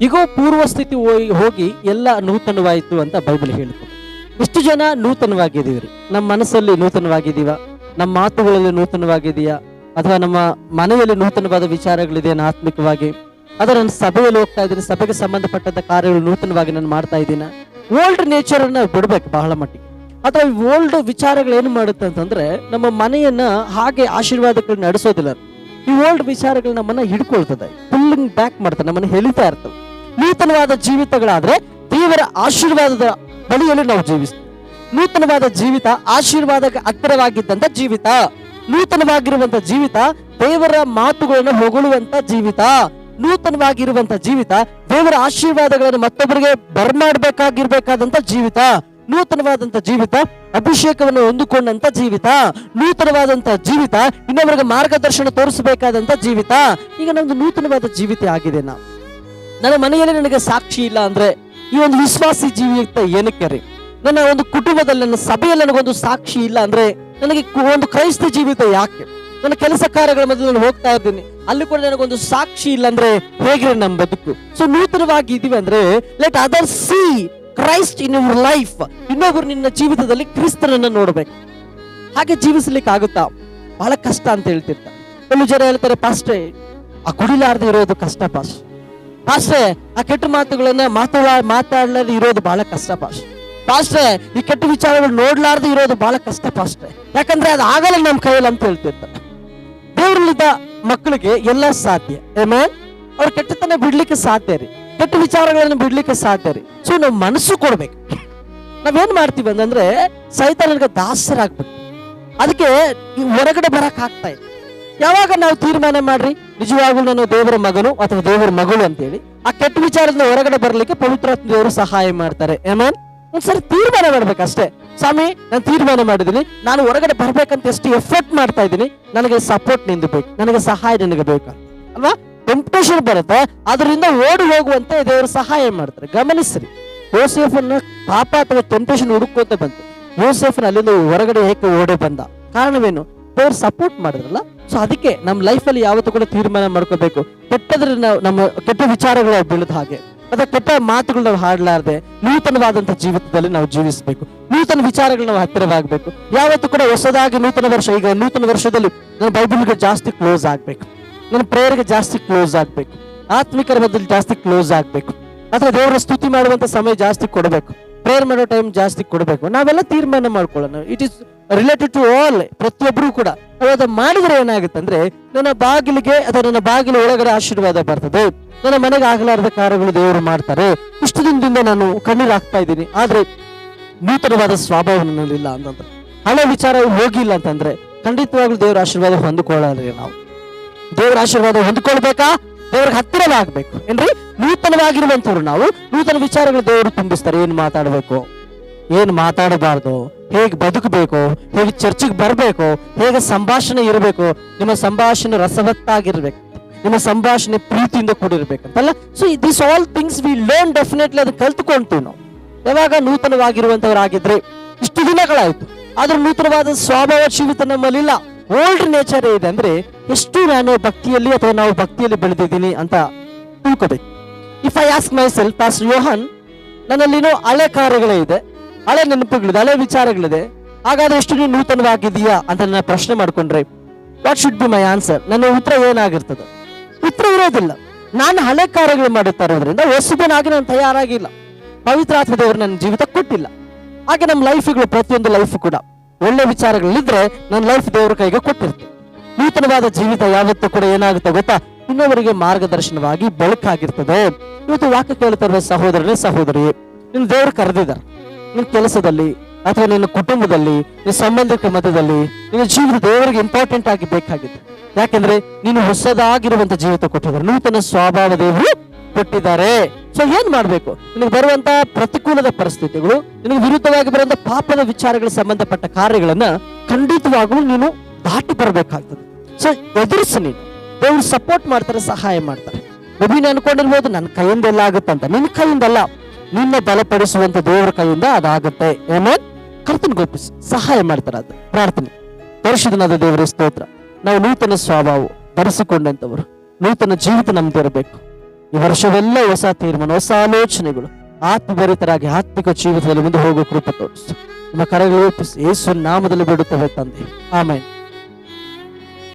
ಈಗೋ ಪೂರ್ವ ಸ್ಥಿತಿ ಹೋಗಿ- ಎಲ್ಲ ನೂತನವಾಯಿತು ಅಂತ ಬೈಬಲ್ ಹೇಳುತ್ತೆ. ಎಷ್ಟು ಜನ ನೂತನವಾಗಿದ್ದೀವಿ ನಮ್ಮ ಮನಸ್ಸಲ್ಲಿ ನೂತನವಾಗಿದ್ದೀವ? ನಮ್ಮ ಮಾತುಗಳಲ್ಲಿ ನೂತನವಾಗಿದೆಯಾ ಅಥವಾ ನಮ್ಮ ಮನೆಯಲ್ಲಿ ನೂತನವಾದ ವಿಚಾರಗಳಿದೆಯಾ ಆತ್ಮಿಕವಾಗಿ? ಅಥವಾ ನನ್ನ ಸಭೆಯಲ್ಲಿ ಹೋಗ್ತಾ ಇದ್ದೀನಿ, ಸಭೆಗೆ ಸಂಬಂಧಪಟ್ಟಂತ ಕಾರ್ಯಗಳು ನೂತನವಾಗಿ ನಾನು ಮಾಡ್ತಾ ಇದ್ದೀನ? ಓಲ್ಡ್ ನೇಚರ್ ಅನ್ನ ಬಿಡ್ಬೇಕು ಬಹಳ ಮಟ್ಟಿಗೆ. ಅಥವಾ ಓಲ್ಡ್ ವಿಚಾರಗಳು ಏನು ಮಾಡುತ್ತೆ ಅಂತಂದ್ರೆ, ನಮ್ಮ ಮನೆಯನ್ನ ಹಾಗೆ ಆಶೀರ್ವಾದಗಳನ್ನ ನಡೆಸೋದಿಲ್ಲ. ಈ ಓಲ್ಡ್ ವಿಚಾರಗಳು ನಮ್ಮನ್ನ ಹಿಡ್ಕೊಳ್ತದೆ. ಪುಲ್ಲಿಂಗ್ ಬ್ಯಾಕ್ ಮಾಡ್ತದೆ, ನಮ್ಮನ್ನ ಹೇಳಿತಾ ಇರ್ತವೆ ನೂತನವಾದ ಜೀವಿತಗಳಾದ್ರೆ ದೇವರ ಆಶೀರ್ವಾದದ ಬಳಿಯಲ್ಲಿ ನಾವು ಜೀವಿಸ್ತೀವಿ. ನೂತನವಾದ ಜೀವಿತ, ಆಶೀರ್ವಾದಕ್ಕೆ ಹತ್ತಿರವಾಗಿದ್ದಂತ ಜೀವಿತ. ನೂತನವಾಗಿರುವಂತ ಜೀವಿತ ದೇವರ ಮಾತುಗಳನ್ನು ಹೊಗಳುವಂತ ಜೀವಿತ. ನೂತನವಾಗಿರುವಂತ ಜೀವಿತ ದೇವರ ಆಶೀರ್ವಾದಗಳನ್ನು ಮತ್ತೊಬ್ಬರಿಗೆ ಬರ್ಮಾಡ್ಬೇಕಾಗಿರ್ಬೇಕಾದಂತ ಜೀವಿತ. ನೂತನವಾದಂತ ಜೀವಿತ ಅಭಿಷೇಕವನ್ನು ಹೊಂದಿಕೊಂಡಂತ ಜೀವಿತ. ನೂತನವಾದಂತ ಜೀವಿತ ಇನ್ನೊಬ್ಬರಿಗೆ ಮಾರ್ಗದರ್ಶನ ತೋರಿಸಬೇಕಾದಂತ ಜೀವಿತ. ಈಗ ನಮ್ದು ನೂತನವಾದ ಜೀವಿತ ಆಗಿದೆ ನಾವು. ನನ್ನ ಮನೆಯಲ್ಲಿ ನನಗೆ ಸಾಕ್ಷಿ ಇಲ್ಲ ಅಂದ್ರೆ ಈ ಒಂದು ವಿಶ್ವಾಸಿ ಜೀವಿತ ಏನಕ್ಕೆ ರೀ? ನನ್ನ ಒಂದು ಕುಟುಂಬದಲ್ಲಿ, ನನ್ನ ಸಭೆಯಲ್ಲಿ ನನಗೊಂದು ಸಾಕ್ಷಿ ಇಲ್ಲ ಅಂದ್ರೆ ನನಗೆ ಒಂದು ಕ್ರೈಸ್ತ ಜೀವಿತ ಯಾಕೆ? ನನ್ನ ಕೆಲಸ ಕಾರ್ಯಗಳ ಮಧ್ಯೆ ನಾನು ಹೋಗ್ತಾ ಇದ್ದೀನಿ. ಅಲ್ಲಿ ಕೂಡ ನನಗೊಂದು ಸಾಕ್ಷಿ ಇಲ್ಲ ಅಂದ್ರೆ ಹೇಗ್ರಿ ನಮ್ಮ ಬದುಕು? ಸೊ ನೂತನವಾಗಿ ಇದೀವಿ ಅಂದ್ರೆ let other see Christ in your life ಇನ್ನೊಬ್ರು ನಿನ್ನ ಜೀವಿತದಲ್ಲಿ ಕ್ರಿಸ್ತನನ್ನ ನೋಡ್ಬೇಕು. ಹಾಗೆ ಜೀವಿಸ್ಲಿಕ್ಕೆ ಆಗುತ್ತಾ? ಬಹಳ ಕಷ್ಟ ಅಂತ ಹೇಳ್ತಿರ್ತಾರೆ. ಕೆಲವು ಜನ ಹೇಳ್ತಾರೆ, ಪಾಸ್ಟೇ, ಆ ಕುಡಿಲಾರ್ದೆ ಇರೋದು ಕಷ್ಟ ಪಾಸ್ ಪಾಸ್ಟ್ರೆ, ಆ ಕೆಟ್ಟ ಮಾತುಗಳನ್ನ ಮಾತಾಡ ಮಾತಾಡ್ಲಾರ್ದು ಇರೋದು ಬಹಳ ಕಷ್ಟ ಪಾಸ್ಟ್ ಪಾಸ್ಟ್ರೆ, ಈ ಕೆಟ್ಟ ವಿಚಾರಗಳು ನೋಡ್ಲಾರ್ದು ಇರೋದು ಬಹಳ ಕಷ್ಟ ಪಾಸ್ಟ್ರೆ. ಯಾಕಂದ್ರೆ ಅದು ಆಗಲ್ಲ ನಮ್ಮ ಕೈಯಲ್ಲಿ ಅಂತ ಹೇಳ್ತಿರ್ತಾರೆ ದೇವರಲ್ಲಿದ್ದ ಮಕ್ಕಳಿಗೆ ಎಲ್ಲ ಸಾಧ್ಯ. ಏಮೇ ಅವ್ರ ಕೆಟ್ಟತನ ಬಿಡ್ಲಿಕ್ಕೆ ಸಾಧ್ಯ ರೀ. ಕೆಟ್ಟ ವಿಚಾರಗಳನ್ನು ಬಿಡ್ಲಿಕ್ಕೆ ಸಾಧ್ಯ ರೀ. ಸೊ ನಾವು ಮನಸ್ಸು ಕೊಡ್ಬೇಕು. ನಾವೇನ್ ಮಾಡ್ತೀವಿ ಅಂತಂದ್ರೆ, ಸೈತಾನನಿಗೆ ದಾಸರಾಗ್ಬೇಕು ಅದಕ್ಕೆ ಹೊರಗಡೆ ಬರಕ್ ಆಗ್ತಾ ಇಲ್ಲ. ಯಾವಾಗ ನಾವು ತೀರ್ಮಾನ ಮಾಡ್ರಿ? ನಿಜವಾಗ್ಲೂ ನಾನು ದೇವರ ಮಗನು ಅಥವಾ ದೇವರ ಮಗಳು ಅಂತೇಳಿ. ಆ ಕೆಟ್ಟ ವಿಚಾರದಿಂದ ಹೊರಗಡೆ ಬರ್ಲಿಕ್ಕೆ ಪವಿತ್ರ ದೇವರು ಸಹಾಯ ಮಾಡ್ತಾರೆ. ಏಮನ್ ಒಂದ್ಸರಿ ತೀರ್ಮಾನ ಮಾಡ್ಬೇಕಷ್ಟೇ. ಸ್ವಾಮಿ, ನಾನು ತೀರ್ಮಾನ ಮಾಡಿದ್ದೀನಿ. ನಾನು ಹೊರಗಡೆ ಬರ್ಬೇಕಂತ ಎಷ್ಟು ಎಫರ್ಟ್ ಮಾಡ್ತಾ ಇದ್ದೀನಿ. ನನಗೆ ಸಪೋರ್ಟ್ ನಿಂದು ಬೇಕು. ನನಗೆ ಸಹಾಯ ನಿನಗೆ ಬೇಕು? ಅಲ್ವಾ? ಟೆಂಪ್ಟೇಷನ್ ಬರುತ್ತೆ. ಅದರಿಂದ ಓಡಿ ಹೋಗುವಂತೆ ದೇವರು ಸಹಾಯ ಮಾಡ್ತಾರೆ. ಗಮನಿಸ್ರಿ. ಯೋಸೆಫನ್ನ ಪಾಪ ಅಥವಾ ಟೆಂಪ್ಟೇಷನ್ ಹುಡುಕೋತ ಬಂತು. ಯೋಸೆಫ್ನ ಅಲ್ಲಿಂದ ಹೊರಗಡೆ ಏಕೆ ಓಡಿ ಬಂದ? ಕಾರಣವೇನು? ದೇವ್ರು ಸಪೋರ್ಟ್ ಮಾಡಿದ್ರಲ್ಲ ಸೊ ಅದಕ್ಕೆ ನಮ್ಮ ಲೈಫಲ್ಲಿ ಯಾವತ್ತೂ ಕೂಡ ತೀರ್ಮಾನ ಮಾಡ್ಕೋಬೇಕು. ಕೆಟ್ಟದ್ರ ನಾವು ನಮ್ಮ ಕೆಟ್ಟ ವಿಚಾರಗಳು ಬೀಳದ ಹಾಗೆ. ಮತ್ತೆ ಕೆಟ್ಟ ಮಾತುಗಳು ನಾವು ಹಾಡ್ಲಾರ್ದೆ ನೂತನವಾದಂತ ಜೀವಿತದಲ್ಲಿ ನಾವು ಜೀವಿಸಬೇಕು. ನೂತನ ವಿಚಾರಗಳು ನಾವು ಹತ್ತಿರವಾಗಬೇಕು. ಯಾವತ್ತೂ ಕೂಡ ಹೊಸದಾಗಿ ನೂತನ ವರ್ಷ ಈಗ ನೂತನ ವರ್ಷದಲ್ಲಿ ನಾನು ಬೈಬಲ್ಗೆ ಜಾಸ್ತಿ ಕ್ಲೋಸ್ ಆಗ್ಬೇಕು. ನನ್ನ ಪ್ರೇಯರ್ಗೆ ಜಾಸ್ತಿ ಕ್ಲೋಸ್ ಆಗ್ಬೇಕು. ಆತ್ಮಿಕರ ಬದಲು ಜಾಸ್ತಿ ಕ್ಲೋಸ್ ಆಗ್ಬೇಕು. ಅಥವಾ ದೇವರ ಸ್ತುತಿ ಮಾಡುವಂತ ಸಮಯ ಜಾಸ್ತಿ ಕೊಡಬೇಕು. ಪ್ರೇಯರ್ ಮಾಡೋ ಟೈಮ್ ಜಾಸ್ತಿ ಕೊಡಬೇಕು. ನಾವೆಲ್ಲ ತೀರ್ಮಾನ ಮಾಡ್ಕೊಳ್ಳೋಣ. It is related to all ಪ್ರತಿಯೊಬ್ಬರು ಕೂಡ. ಅದನ್ನ ಮಾಡಿದ್ರೆ ಏನಾಗುತ್ತೆ ಅಂದ್ರೆ, ನನ್ನ ಬಾಗಿಲಿಗೆ ಅಥವಾ ನನ್ನ ಬಾಗಿಲು ಒಳಗಡೆ ಆಶೀರ್ವಾದ ಬರ್ತದೆ. ನನ್ನ ಮನೆಗೆ ಆಗಲಾರದ ಕಾರ್ಯಗಳು ದೇವರು ಮಾಡ್ತಾರೆ. ಇಷ್ಟು ದಿನದಿಂದ ನಾನು ಕಣ್ಣೀರು ಹಾಕ್ತಾ ಇದ್ದೀನಿ. ಆದ್ರೆ ನೂತನವಾದ ಸ್ವಭಾವ ನನ್ನಲ್ಲಿಲ್ಲ ಅಂತಂದ್ರೆ. ಹಳೆ ವಿಚಾರ ಹೋಗಿಲ್ಲ ಅಂತಂದ್ರೆ, ಖಂಡಿತವಾಗ್ಲೂ ದೇವರ ಆಶೀರ್ವಾದ ಹೊಂದಿಕೊಳ್ಳಲ್ಲ ನಾವು. ದೇವರ ಆಶೀರ್ವಾದ ಹೊಂದ್ಕೊಳ್ಬೇಕಾ? ದೇವ್ರಿಗೆ ಹತ್ತಿರವಾಗ್ಬೇಕು. ಏನ್ರಿ? ನೂತನವಾಗಿರುವಂತವ್ರು ನಾವು. ನೂತನ ವಿಚಾರಗಳು ದೇವರು ತುಂಬಿಸ್ತಾರೆ. ಏನ್ ಮಾತಾಡ್ಬೇಕು? ಏನ್ ಮಾತಾಡಬಾರ್ದು? ಹೇಗೆ ಬದುಕಬೇಕು? ಹೇಗೆ ಚರ್ಚಿಗೆ ಬರಬೇಕು? ಹೇಗೆ ಸಂಭಾಷಣೆ ಇರಬೇಕು? ನಿಮ್ಮ ಸಂಭಾಷಣೆ ರಸವತ್ತಾಗಿರ್ಬೇಕು. ನಿಮ್ಮ ಸಂಭಾಷಣೆ ಪ್ರೀತಿಯಿಂದ ಕೂಡಿರ್ಬೇಕಂತಲ್ಲ? So this all things we learn definitely ಅದು ಕಲ್ತ್ಕೊಂತೀವಿ ನಾವು. ಯಾವಾಗ ನೂತನವಾಗಿರುವಂತವರಾಗಿದ್ರೆ ಇಷ್ಟು ದಿನಗಳಾಯ್ತು. ಆದ್ರೆ ನೂತನವಾದ ಸ್ವಭಾವ ಜೀವಿತ ನಮ್ಮಲ್ಲಿಲ್ಲ. ಓಲ್ಡ್ ನೇಚರ್ ಇದೆ ಅಂದ್ರೆ ಎಷ್ಟು ನಾನು ಭಕ್ತಿಯಲ್ಲಿ ಅಥವಾ ನಾವು ಭಕ್ತಿಯಲ್ಲಿ ಬೆಳೆದಿದ್ದೀನಿ ಅಂತ ತಿಳ್ಕೋಬೇಕು. If I ask myself ಪಾಸ್ ಯೋಹನ್ ನನ್ನಲ್ಲಿನೋ ಹಳೆ ಕಾರ್ಯಗಳೇ ಇದೆ. ಹಳೆ ನೆನಪುಗಳಿದೆ, ಹಳೆ ವಿಚಾರಗಳಿದೆ. ಹಾಗಾದ್ರೆ ಎಷ್ಟು ನೀವು ನೂತನವಾಗಿದೆಯಾ ಅಂತ ನನ್ನ ಪ್ರಶ್ನೆ ಮಾಡ್ಕೊಂಡ್ರೆ what should be my answer ನನ್ನ ಉತ್ತರ ಏನಾಗಿರ್ತದೆ? ಉತ್ತರ ಇರೋದಿಲ್ಲ. ನಾನು ಹಳೆ ಕಾರ್ಯಗಳು ಮಾಡುತ್ತಾ ಇರೋದ್ರಿಂದ ಹೊಸಬನಾಗಿ ನಾನು ತಯಾರಾಗಿಲ್ಲ. ಪವಿತ್ರಾತ್ಮ ದೇವರು ನನ್ನ ಜೀವಿತ ಕೊಟ್ಟಿಲ್ಲ. ಹಾಗೆ ನಮ್ಮ ಲೈಫ್ಗಳು ಪ್ರತಿಯೊಂದು ಲೈಫ್ ಕೂಡ ಒಳ್ಳೆ ವಿಚಾರಗಳಿದ್ರೆ ನನ್ನ ಲೈಫ್ ದೇವರ ಕೈಗೆ ಕೊಟ್ಟಿರ್ತೀನಿ ನೂತನವಾದ ಜೀವಿತ ಯಾವತ್ತೂ ಕೂಡ ಏನಾಗುತ್ತೆ ಗೊತ್ತಾ? ಇನ್ನೊಬ್ಬರಿಗೆ ಮಾರ್ಗದರ್ಶನವಾಗಿ ಬೆಳಕಾಗಿರ್ತದೆ. ಇವತ್ತು ವಾಕ್ಯ ಕೇಳುತ್ತಿರುವ ಸಹೋದರನೇ ಸಹೋದರಿ ನಿನ್ನ ದೇವರು ಕರೆದಿದ್ದಾರೆ. ನಿನ್ನ ಕೆಲಸದಲ್ಲಿ ಅಥವಾ ನಿನ್ನ ಕುಟುಂಬದಲ್ಲಿ, ನಿನ್ನ ಸಂಬಂಧಿಕ ಮಧ್ಯದಲ್ಲಿ, ನಿನ್ನ ಜೀವನ ದೇವರಿಗೆ ಇಂಪಾರ್ಟೆಂಟ್ ಆಗಿ ಬೇಕಾಗಿದೆ ಯಾಕೆಂದ್ರೆ ನೀನು ಹೊಸದಾಗಿರುವಂತ ಜೀವಿತ ಕೊಟ್ಟಿದ್ದಾರೆ. ನೂತನ ಸ್ವಭಾವ ದೇವರು ಕೊಟ್ಟಿದ್ದಾರೆ. ಸೊ ಏನ್ ಮಾಡ್ಬೇಕು? ನಿನಗೆ ಬರುವಂತ ಪ್ರತಿಕೂಲದ ಪರಿಸ್ಥಿತಿಗಳು, ನಿನಗೆ ವಿರುದ್ಧವಾಗಿ ಬರುವಂತ ಪಾಪದ ವಿಚಾರಗಳ ಸಂಬಂಧಪಟ್ಟ ಕಾರ್ಯಗಳನ್ನ ಖಂಡಿತವಾಗೂ ನೀನು ದಾಟಿ ಬರಬೇಕಾಗ್ತದೆ. ಸೊ ಎದುರಿಸು ನೀನು. ದೇವರು ಸಪೋರ್ಟ್ ಮಾಡ್ತಾರೆ, ಸಹಾಯ ಮಾಡ್ತಾರೆ. ಒಬ್ಬ ನೀನು ಅನ್ಕೊಂಡಿರ್ಬೋದು, ನನ್ನ ಕೈಯಿಂದ ಎಲ್ಲ ಆಗುತ್ತಂತ ನಿನ್ನ ಕೈಯಿಂದಲ್ಲ. ನಿನ್ನ ಬಲಪಡಿಸುವಂತ ದೇವರ ಕೈಯಿಂದ ಅದಾಗುತ್ತೆ. ಏನೇ ಕರ್ತನ ಗೊಪ್ಪಿಸಿ ಸಹಾಯ ಮಾಡ್ತಾರೆ ಅದು. ಪ್ರಾರ್ಥನೆ. ಪರಿಶುದ್ಧನಾದ ದೇವರ, ಸ್ತೋತ್ರ. ನಾವು ನೂತನ ಸ್ವಭಾವ ಧರಿಸಿಕೊಂಡಂತವರು ನೂತನ ಜೀವಿತ ನಮ್ದಿರಬೇಕು ಈ ವರ್ಷವೆಲ್ಲ ಹೊಸ ತೀರ್ಮಾನ, ಹೊಸ ಆಲೋಚನೆಗಳು, ಆತ್ಮಭರಿತರಾಗಿ ಆತ್ಮಿಕ ಜೀವಿತದಲ್ಲಿ ಮುಂದೆ ಹೋಗುವ ಕೃಪ ತೋರಿಸು. ನಮ್ಮ ಕರೆಗಳು ಯೇಸು ನಾಮದಲ್ಲಿ ಬಿಡುತ್ತವೆ ತಂದೆ. ಆಮೇಲೆ